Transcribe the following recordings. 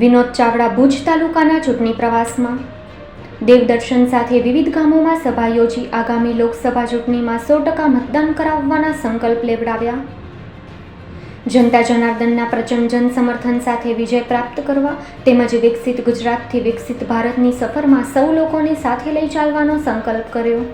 વિનોદ ચાવડા ભુજ તાલુકાના ચૂંટણી પ્રવાસમાં. દેવદર્શન સાથે વિવિધ ગામોમાં સભા યોજી આગામી લોકસભા ચૂંટણીમાં સો ટકા મતદાન કરાવવાના સંકલ્પ લેવડાવ્યા. જનતા જનાર્દનના પ્રચંડ જન સમર્થન સાથે વિજય પ્રાપ્ત કરવા તેમજ વિકસિત ગુજરાતથી વિકસિત ભારતની સફરમાં સૌ લોકોને સાથે લઈ ચાલવાનો સંકલ્પ કર્યો.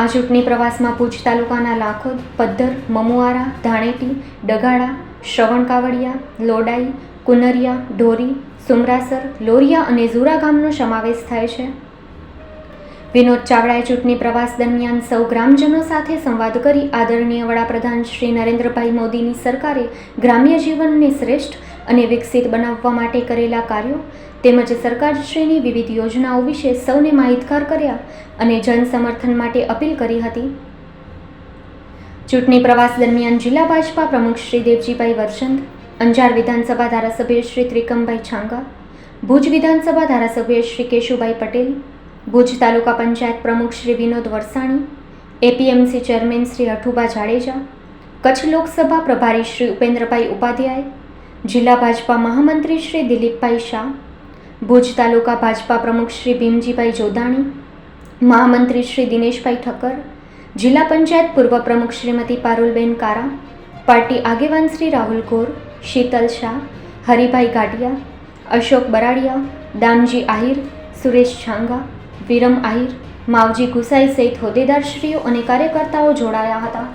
આ ચૂંટણી પ્રવાસમાં ભુજ તાલુકાના લાખોદ, પદ્ધર, મમુઆરા, ધાણેટી ડગાડા શ્રવણ કાવડિયા, લોડાઈ કુનરિયા, ઢોરી, સુમરાસર, લોરિયા અને ઝુરા ગામનો સમાવેશ થાય છે. વિનોદ ચાવડાએ ચૂંટણી પ્રવાસ દરમિયાન સૌ ગ્રામજનો સાથે સંવાદ કરી આદરણીય વડાપ્રધાન શ્રી નરેન્દ્રભાઈ મોદીની સરકારે ગ્રામ્ય જીવનને શ્રેષ્ઠ અને વિકસિત બનાવવા માટે કરેલા કાર્યો તેમજ સરકારશ્રીની વિવિધ યોજનાઓ વિશે સૌને માહિતગાર કર્યા અને જન સમર્થન માટે અપીલ કરી હતી. ચૂંટણી પ્રવાસ દરમિયાન જિલ્લા ભાજપા પ્રમુખ શ્રી દેવજીભાઈ વરચંદ અંજાર વિધાનસભા ધારાસભ્ય શ્રી ત્રિકમભાઈ છાંગા, ભુજ વિધાનસભા ધારાસભ્ય શ્રી કેશુભાઈ પટેલ, ભુજ તાલુકા પંચાયત પ્રમુખ શ્રી વિનોદ વરસાણી, એપીએમસી ચેરમેન શ્રી અઠુભા જાડેજા, કચ્છ લોકસભા પ્રભારી શ્રી ઉપેન્દ્રભાઈ ઉપાધ્યાય, જિલ્લા ભાજપા મહામંત્રી શ્રી દિલીપભાઈ શાહ, ભુજ તાલુકા ભાજપા પ્રમુખ શ્રી ભીમજીભાઈ જોધાણી, મહામંત્રી શ્રી દિનેશભાઈ ઠક્કર, જિલ્લા પંચાયત પૂર્વ પ્રમુખ શ્રીમતી પારુલબેન કારા, પાર્ટી આગેવાન શ્રી રાહુલ ગોર શીતલ શાહ, હરિભાઈ ગાડિયા, અશોક બરાડિયા, દામજી આહિર, સુરેશ છાંગા, વિરમ આહિર, માવજી ગુસાઈ સહિત હોદ્દેદારશ્રીઓ અને કાર્યકર્તાઓ જોડાયા હતા.